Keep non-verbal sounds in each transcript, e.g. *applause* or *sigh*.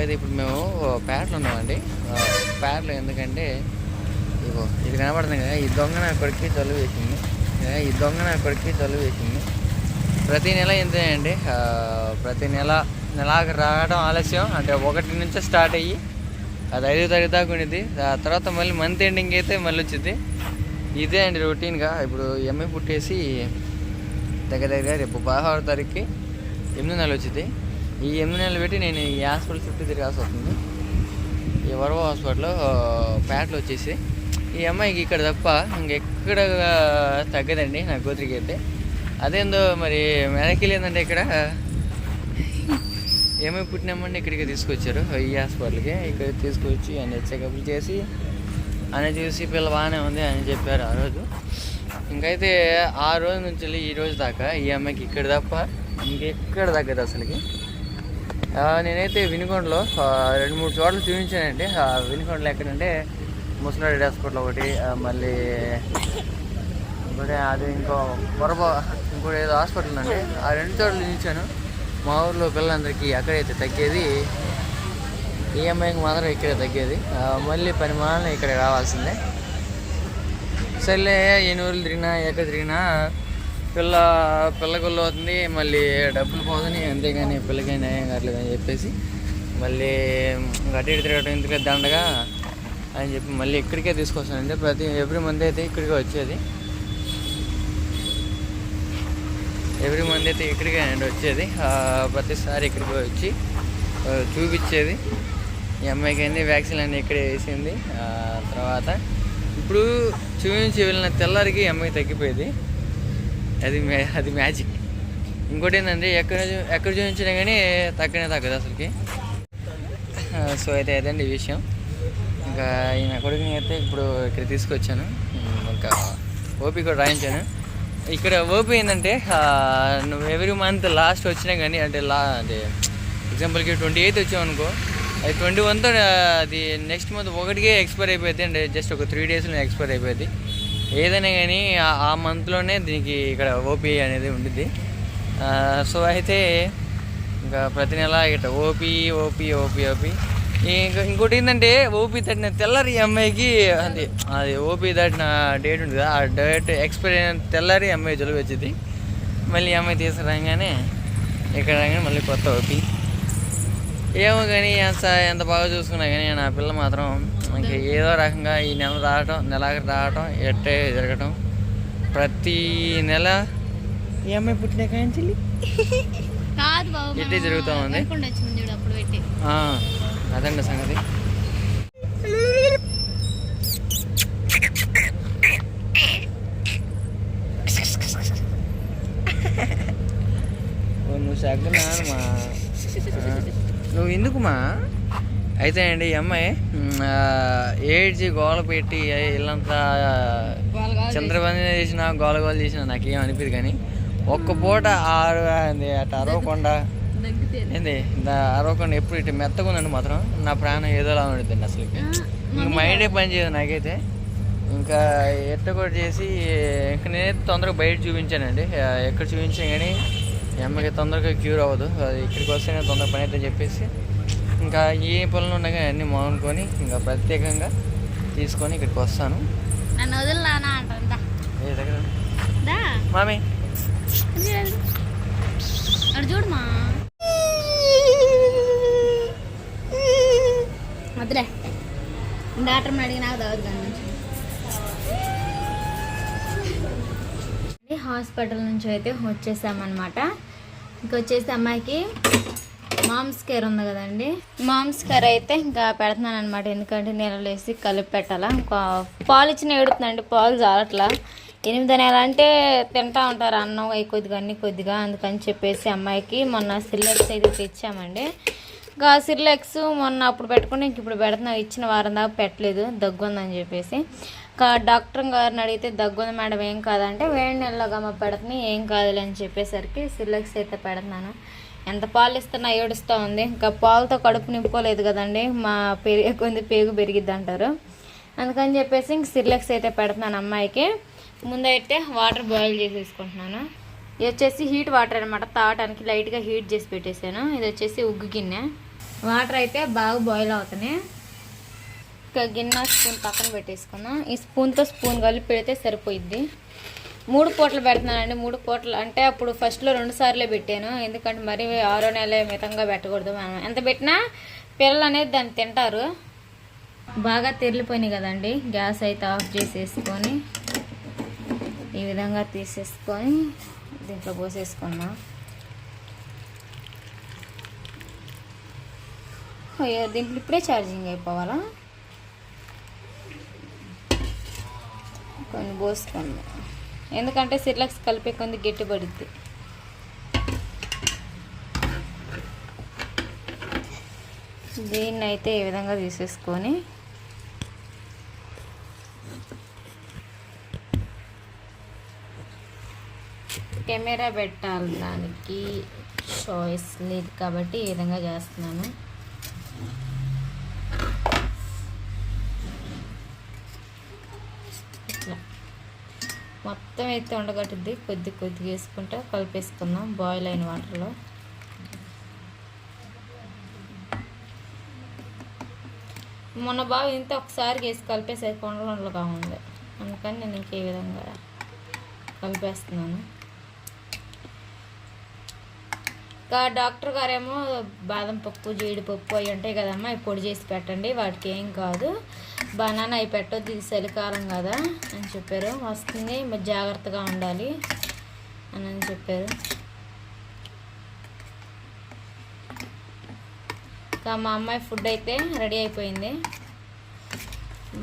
అయితే ఇప్పుడు మేము పేటలో ఉన్నామండి. పేటలో ఎందుకంటే ఇగో ఇది కనబడుతుంది కదా ఈ దొంగ నా కొడుక్కి జలుబు వేసింది ఈ దొంగ నా కొడుక్కి జలుబు వేసింది ప్రతి నెల ఇంతేనండి ప్రతి నెల నెలకు రావడం ఆలస్యం. అంటే ఒకటి నుంచే స్టార్ట్ అయ్యి అది ఐదు తారీఖు దాకా ఉండిద్ది. ఆ తర్వాత మళ్ళీ మంత్ ఎండింగ్ అయితే మళ్ళీ వచ్చింది ఇదే అండి రొటీన్గా. ఇప్పుడు ఎంఏ పుట్టేసి దగ్గర దగ్గర రేపు పదహారు తారీఖుకి ఎనిమిది నెలలు వచ్చింది ఈ ఎనిమిది నెలలు పెట్టి నేను ఈ హాస్పిటల్ చుట్టూ తిరగాల్సి వస్తుంది. ఈ వరవ హాస్పిటల్లో ప్యాట్లు వచ్చేసి ఈ అమ్మాయికి ఇక్కడ తప్ప ఇంకెక్కడ తగ్గదండి నా కూతురికి అయితే. అదేందో మరి మెదకి లేదంటే ఇక్కడ? ఏమై పుట్టినామండి ఇక్కడికి తీసుకొచ్చారు? ఈ హాస్పిటల్కి ఇక్కడ తీసుకొచ్చి అని చెకప్లు చేసి అని చూసి పిల్ల బాగానే ఉంది అని చెప్పారు ఆ రోజు. ఇంకైతే ఆ రోజు నుంచి వెళ్ళి ఈ రోజు దాకా ఈ అమ్మాయికి ఇక్కడ తప్ప ఇంకెక్కడ తగ్గదు అసలుకి. నేనైతే వినుకొండలో రెండు మూడు చోట్ల చూపించానండి. ఆ వినుకొండలో ఎక్కడంటే ముసలాడి హాస్పిటల్ ఒకటి మళ్ళీ ఇంకోటి అది ఇంకో పొరప ఇంకోటి ఏదో హాస్పిటల్ అండి ఆ రెండు చోట్ల చూపించాను. మా ఊర్లో పిల్లలందరికీ అక్కడైతే తగ్గేది ఈ అమ్మాయికి మాత్రం ఇక్కడే తగ్గేది. మళ్ళీ పని మాలని ఇక్కడ రావాల్సిందే. సర్లే ఎన్ని ఊర్లు తిరిగినా ఎక్కడ తిరిగినా పిల్ల పిల్లగుళ్ళు అవుతుంది మళ్ళీ డబ్బులు పోతుంది అంతేగాని పిల్లకి న్యాయం కావట్లేదు అని చెప్పేసి మళ్ళీ అటు తిరగడం ఎందుకు దండగా అని చెప్పి మళ్ళీ ఇక్కడికే తీసుకొస్తానండి. ప్రతి ఎవ్రీ మంత్ అయితే ఇక్కడికే వచ్చేది. ఎవ్రీ మంత్ అయితే ఇక్కడికే అండి వచ్చేది. ప్రతిసారి ఇక్కడికి వచ్చి చూపించేది. ఈ అమ్మాయికి అన్ని వ్యాక్సిన్ అన్నీ ఇక్కడే వేసింది. తర్వాత ఇప్పుడు చూపించి వెళ్ళిన తెల్లారికి అమ్మాయి తగ్గిపోయేది. అది అది మ్యాజిక్. ఇంకోటి ఏంటంటే ఎక్కడ చూ- ఎక్కడ చూపించినా కానీ తగ్గనే తగ్గదు అసలుకి. *laughs* సో అయితే అదండి ఈ విషయం. ఇంకా ఈయన కొడుకుని అయితే ఇప్పుడు ఇక్కడ తీసుకొచ్చాను. ఇంకా ఓపీ కూడా రాయించాను. ఇక్కడ ఓపీ ఏంటంటే నువ్వు ఎవ్రీ మంత్ లాస్ట్ వచ్చినా కానీ అంటే లా అంటే ఎగ్జాంపుల్కి ట్వంటీ ఎయిత్ వచ్చావు అనుకో అది ట్వంటీ వన్తో అది నెక్స్ట్ మంత్ ఒకటికే ఎక్స్పైర్ అయిపోయింది అంటే జస్ట్ ఒక త్రీ డేస్లో ఎక్స్పైర్ అయిపోయింది ఏదైనా కానీ ఆ- మంత్లోనే దీనికి ఇక్కడ ఓపీ అనేది ఉండిద్ది. సో అయితే ఇంకా ప్రతి నెల ఇట్లా ఓపీ ఓపీ ఓపీ ఓపీ. ఇంకా ఇంకోటి ఏంటంటే ఓపీ తట్టిన తెల్లారి అమ్మాయికి అది అది ఓపీ తట్టిన డేట్ ఉంది కదా ఆ డేట్ ఎక్స్పైర్ అయిన తెల్లారి అమ్మాయి జలుబు వచ్చింది మళ్ళీ అమ్మాయి తీసుకురాగానే ఇక్కడ రాగానే మళ్ళీ కొత్త ఓపీ. ఏమో కానీ ఎంత ఎంత బాగా చూసుకున్నా కానీ నా పిల్ల మాత్రం ఇంకా ఏదో రకంగా ఈ నెల రావటం నెలకు రావటం ఎట్టే జరగటం. ప్రతి నెల ఈ అమ్మాయి పుట్టిన బాబు ఇట్టే జరుగుతా ఉంది. అదండి సంగతి. నువ్వు సగ్గునానమ్మా నువ్వు ఎందుకుమా? అయితే అండి ఈ అమ్మాయి ఏడ్చి గోల పెట్టి ఇల్లంతా చంద్రబంధ చేసిన గోల గోల చేసిన నాకేం అనిపించదు కానీ ఒక్క పూట ఆరు అది అటు అరవకుండా ఏంది అరవకుండా ఎప్పుడు ఇటు మెత్తగా ఉందండి మాత్రం నా ప్రాణం ఏదోలా ఉండిద్దండి అసలు ఇంక మైండే పని చేయదు నాకైతే. ఇంకా ఎట్ట కూడా చేసి ఇంక నేనైతే తొందరగా బయట చూపించానండి. ఎక్కడ చూపించాను కానీ ఈ అమ్మకి తొందరగా క్యూర్ అవ్వదు. అది ఇక్కడికి వస్తేనే తొందర పని అయితే చెప్పేసి ఇంకా ఏ పనులు కానీ అన్నీ మానుకొని ఇంకా ప్రత్యేకంగా తీసుకొని ఇక్కడికి వస్తాను. నన్ను వదిలినా అంటా ఏ దగ్గర? దా. మామీ. అడు చూడమా వద్దులే. డాక్టర్ని అడిగి నాకు దావదు హాస్పిటల్ నుంచి అయితే వచ్చేసామన్నమాట. ఇంకా వచ్చేసి అమ్మాయికి మామ్స్ కేర్ ఉంది కదండి. మామ్స్ కేర్ అయితే ఇంకా పెడుతున్నాను అనమాట ఎందుకంటే నీళ్ళు వేసి కలిపి పెట్టాలా. ఇంకా పాలు ఇచ్చిన ఏడుతుందండి. పాలు చాలట్లా ఎనిమిది నెలలు అంటే తింటూ ఉంటారు. అన్నం అవి కొద్దిగా అన్ని కొద్దిగా. అందుకని చెప్పేసి అమ్మాయికి మొన్న సిల్లర్స్ అయితే తెచ్చామండి. ఇంకా సిర్లెక్స్ మొన్న అప్పుడు పెట్టుకుని ఇంక ఇప్పుడు పెడుతున్నా. ఇచ్చిన వారం దాకా పెట్టలేదు. దగ్గు ఉందని చెప్పేసి. ఇంకా డాక్టర్ గారిని అడిగితే దగ్గు ఉంది మేడం ఏం కాదంటే వేడి నెలలోగా మా పెడుతున్నాయి ఏం కాదులే అని చెప్పేసరికి సిర్లెక్స్ అయితే పెడుతున్నాను. ఎంత పాలు ఇస్తున్నా ఏడుస్తూ ఉంది. ఇంకా పాలతో కడుపు నింపుకోలేదు కదండి. మా పెరిగే కొంది పేగు పెరిగిద్ది అంటారు అందుకని చెప్పేసి ఇంక సిర్లెక్స్ అయితే పెడుతున్నాను అమ్మాయికి. ముందైతే వాటర్ బాయిల్ చేసేసుకుంటున్నాను. ఇది వచ్చేసి హీట్ వాటర్ అనమాట తాగటానికి లైట్గా హీట్ చేసి పెట్టేశాను. ఇది వచ్చేసి ఉగ్గు గిన్నె. వాటర్ అయితే బాగా బాయిల్ అవుతున్నాయి. ఇంకా గిన్నె స్పూన్ పక్కన పెట్టేసుకుందాం. ఈ స్పూన్తో స్పూన్ కలిపి పెడితే సరిపోయిద్ది. మూడు పూటలు పెడుతున్నానండి. మూడు పూటలు అంటే అప్పుడు ఫస్ట్లో రెండు సార్లే పెట్టాను. ఎందుకంటే మరి ఆరో నెల మితంగా పెట్టకూడదు మనం. ఎంత పెట్టినా పిల్లలు అనేది దాన్ని తింటారు. బాగా తెరిలిపోయినాయి కదండి. గ్యాస్ అయితే ఆఫ్ చేసేసుకొని ఈ విధంగా తీసేసుకొని దీంట్లో పోసేసుకున్నాం దీంట్లో ఇప్పుడే ఛార్జింగ్ అయిపోవాలా? కొన్ని పోసుకోండి ఎందుకంటే సిర్లక్స్ కలిపే కొంది గట్టిపడుద్ది దీన్ని అయితే ఈ విధంగా తీసేసుకొని కెమెరా పెట్టాలి దానికి. చాయిస్ లేదు కాబట్టి ఈ విధంగా చేస్తున్నాను ఇట్లా మొత్తం అయితే ఉండగట్టుద్ది. కొద్ది కొద్దిగా వేసుకుంటా కలిపేసుకుందాం బాయిల్ అయిన వాటర్లో. మొన్న బాగా ఇంత ఒకసారి వేసి కలిపేసరికి కొండలు ఉంది. అందుకని నేను ఇంకే విధంగా కలిపేస్తున్నాను. ఇంకా డాక్టర్ గారేమో బాదం పప్పు జీడిపప్పు అవి ఉంటాయి కదమ్మా అవి పొడి చేసి పెట్టండి. వాటికి ఏం కాదు. బనానా అవి పెట్టొద్దు ఇది చలికాలం కదా అని చెప్పారు. వస్తుంది మరి జాగ్రత్తగా ఉండాలి అని అని చెప్పారు. ఇంకా మా అమ్మాయి ఫుడ్ అయితే రెడీ అయిపోయింది.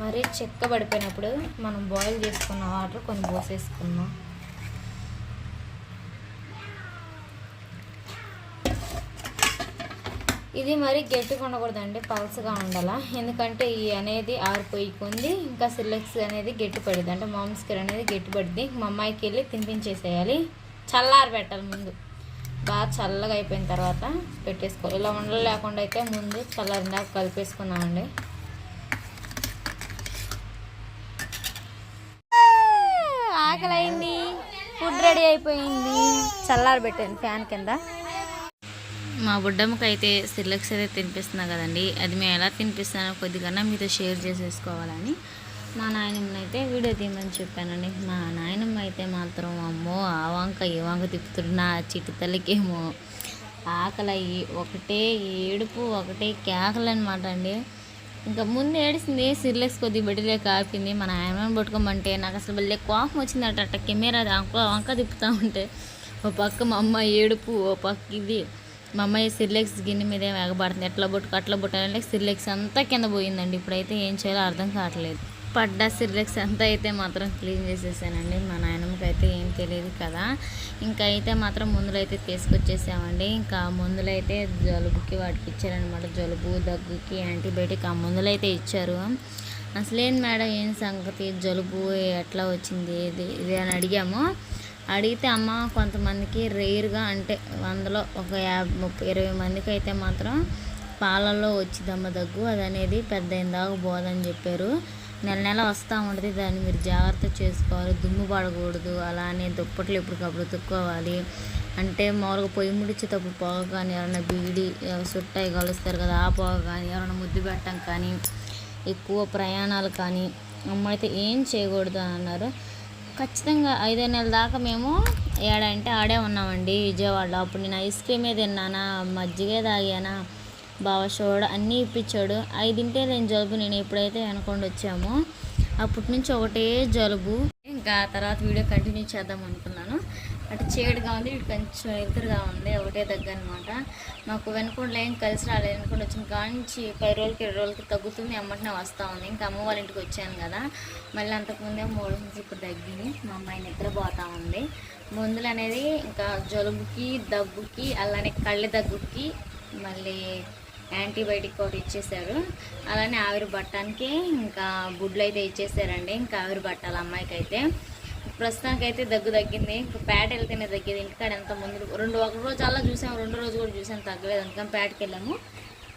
మరి చెక్క పడిపోయినప్పుడు మనం బాయిల్ చేసుకున్న వాటర్ కొన్ని పోసేసుకున్నాం ఇది మరి గట్టిగా ఉండకూడదండి పల్స్గా ఉండాలా. ఎందుకంటే ఈ అనేది ఆరిపోయికుంది ఇంకా సిల్లెక్స్ అనేది గట్టి పడింది అంటే మామ్స్కర్ అనేది గట్టి పడింది మా అమ్మాయికి వెళ్ళి తినిపించేసేయాలి. చల్లారి పెట్టాలి ముందు. బాగా చల్లగా అయిపోయిన తర్వాత పెట్టేసుకోవాలి ఇలా ఉండలు లేకుండా అయితే ముందు చల్లారిందాక కలిపేసుకున్నామండి ఆకలి అయింది ఫుడ్ రెడీ అయిపోయింది. చల్లారి పెట్టాను ఫ్యాన్ కింద. మా బుడ్డమ్మకి అయితే సిర్లక్స్ అయితే తినిపిస్తున్నా కదండి. అది మేము ఎలా తినిపిస్తానో కొద్దిగా మీతో షేర్ చేసేసుకోవాలని మా నాయనమ్మ అయితే వీడియో తీయమని చెప్పానండి. మా నాయనమ్మ అయితే మాత్రం అమ్మో ఆ వంక ఈ వంక తిప్పుతున్నా చిట్టి తల్లికేమో ఆకలయ్యి ఒకటే ఏడుపు ఒకటే కేకలు అనమాట అండి. ఇంకా ముందు ఏడిసింది సిర్లెక్స్ కొద్ది బడిలే కాపింది. మా నాయనమ్మని పట్టుకోమంటే నాకు అసలు భలే కోపం వచ్చిందట. అట్ట కెమెరా వంక వంక తిప్పుతూ ఉంటే ఓ పక్క మా అమ్మ ఏడుపు ఓ పక్క ఇది. మా అమ్మాయి సిర్లెక్స్ గిన్నె మీద ఏం ఎట్లా బొట్టు అట్లా బొట్టు అంటే సిర్లెక్స్ అంతా కింద పోయిందండి. ఇప్పుడైతే ఏం చేయాలో అర్థం కావట్లేదు. పడ్డ సిర్లెక్స్ అంతా అయితే మాత్రం క్లీన్ చేసేసానండి. మా నాయనమ్మకి అయితే ఏం తెలియదు కదా. ఇంకా అయితే మాత్రం మందులు అయితే తీసుకొచ్చేసామండి. ఇంకా మందులైతే అయితే జలుబుకి వాటికి ఇచ్చారనమాట జలుబు దగ్గుకి యాంటీబయాటిక్ ఆ మందులు అయితే ఇచ్చారు. అసలేం మేడం ఏం సంగతి? జలుబు ఎట్లా వచ్చింది? ఇది ఇది అని అడిగాము. అడిగితే అమ్మ కొంతమందికి రేర్గా అంటే వందలో ఒక యాభై ముప్పై ఇరవై మందికి అయితే మాత్రం పాలల్లో వచ్చిందమ్మ దగ్గు అది అనేది పెద్ద దాకా పోదని చెప్పారు. నెల నెల వస్తూ ఉంటుంది దాన్ని మీరు జాగ్రత్త చేసుకోవాలి దుమ్ము పడకూడదు అలానే దుప్పట్లు ఎప్పటికప్పుడు తుక్కోవాలి. అంటే మామూలుగా పొయ్యి ముడిచేటప్పుడు పొగ కానీ ఎవరైనా బీడి సుట్టాయి కలుస్తారు కదా ఆ పొగ కానీ ఎవరైనా ముద్దు పెట్టడం కానీ ఎక్కువ ప్రయాణాలు కానీ అమ్మ అయితే ఏం చేయకూడదు అని అన్నారు. ఖచ్చితంగా ఐదో నెలల దాకా మేము ఏడంటే ఆడే ఉన్నామండి విజయవాడలో. అప్పుడు నేను ఐస్ క్రీమే తిన్నానా మజ్జిగే తాగానా బావ సోడా అన్నీ ఇప్పించాడు. అవి తింటే నేను జలుబు నేను ఎప్పుడైతే అనుకోండి వచ్చామో అప్పటి నుంచి ఒకటే జలుబు. ఇంకా తర్వాత వీడియో కంటిన్యూ చేద్దాం అనుకున్నాను అటు చీకటిగా ఉంది ఇటు కొంచెం ఎదురుగా ఉంది ఒకటే దగ్గర అనమాట మాకు వెనుకొండ ఏం కలిసి రాలేదు వెనుకొండ వచ్చిన కాంచి పది రోజులకి ఇరవై రోజులకి తగ్గుతుంది అమ్మటినే వస్తూ ఉంది. ఇంకా అమ్మ వాళ్ళ ఇంటికి వచ్చాను కదా. మళ్ళీ అంతకుముందే మూడు నుంచి ఇప్పుడు తగ్గింది. మా అమ్మాయి నిద్రపోతూ ఉంది. మందులు అనేది ఇంకా జలుబుకి దగ్గుకి అలానే కళ్ళ దగ్గుకి మళ్ళీ యాంటీబయాటిక్ ఒకటి ఇచ్చేసారు అలానే ఆవిరి పట్టడానికి ఇంకా గుడ్లు అయితే ఇచ్చేసారండి ఇంకా ఆవిరి పట్టాలి అమ్మాయికి అయితే ప్రస్తుతానికి అయితే దగ్గు తగ్గింది. ఇంకా పేట వెళ్తేనే తగ్గేది. ఇంటికాడ ఎంత ముందు రెండు ఒక రోజు అలా చూసాము. రెండు రోజు కూడా చూసాం తగ్గలేదు. అందుకని ప్యాట్కి వెళ్ళాము.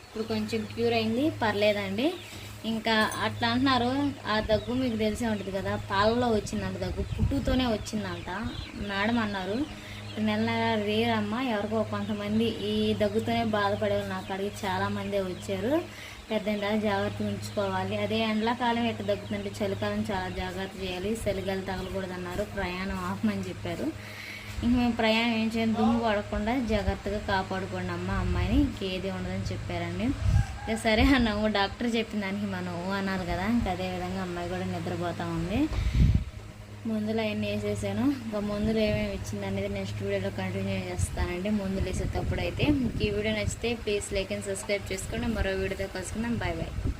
ఇప్పుడు కొంచెం క్యూర్ అయింది. పర్లేదండి. ఇంకా అట్లా అంటున్నారు. ఆ దగ్గు మీకు తెలిసే ఉంటుంది కదా. పాలలో వచ్చిందంట దగ్గు. పుట్టుతోనే వచ్చిందంట. మేడం అన్నారు. నెల నెల ఎవరికో కొంతమంది ఈ దగ్గుతోనే బాధపడే వాళ్ళు నాకు అడిగి చాలామందే వచ్చారు. పెద్ద జాగ్రత్త ఉంచుకోవాలి. అదే ఎండాకాలం ఎట్లా దగ్గుతుంటే చలికాలం చాలా జాగ్రత్త చేయాలి. చలిగాలి తగలకూడదు అన్నారు ప్రయాణం ఆపమని చెప్పారు. ఇంక మేము ప్రయాణం ఏం చేయాలి దుమ్ము పడకుండా జాగ్రత్తగా కాపాడుకోండి అమ్మ అమ్మాయిని. ఇంకేది ఉండదని చెప్పారండి. సరే అన్నాము డాక్టర్ చెప్పిన దానికి మనం ఊ అన్నారు కదా. ఇంకా అదే విధంగా అమ్మాయి కూడా నిద్రపోతా ఉంది. మందులు అవన్నీ వేసేసాను ఇంకా మందులు ఏమేమి ఇచ్చింది అనేది నెక్స్ట్ వీడియోలో కంటిన్యూ చేస్తానండి మందులు వేసేటప్పుడు అయితే ఈ వీడియో నచ్చితే ప్లీజ్ లైక్ అండ్ సబ్స్క్రైబ్ చేసుకోండి మరో వీడియోతో కలుసుకుందాం. Bye bye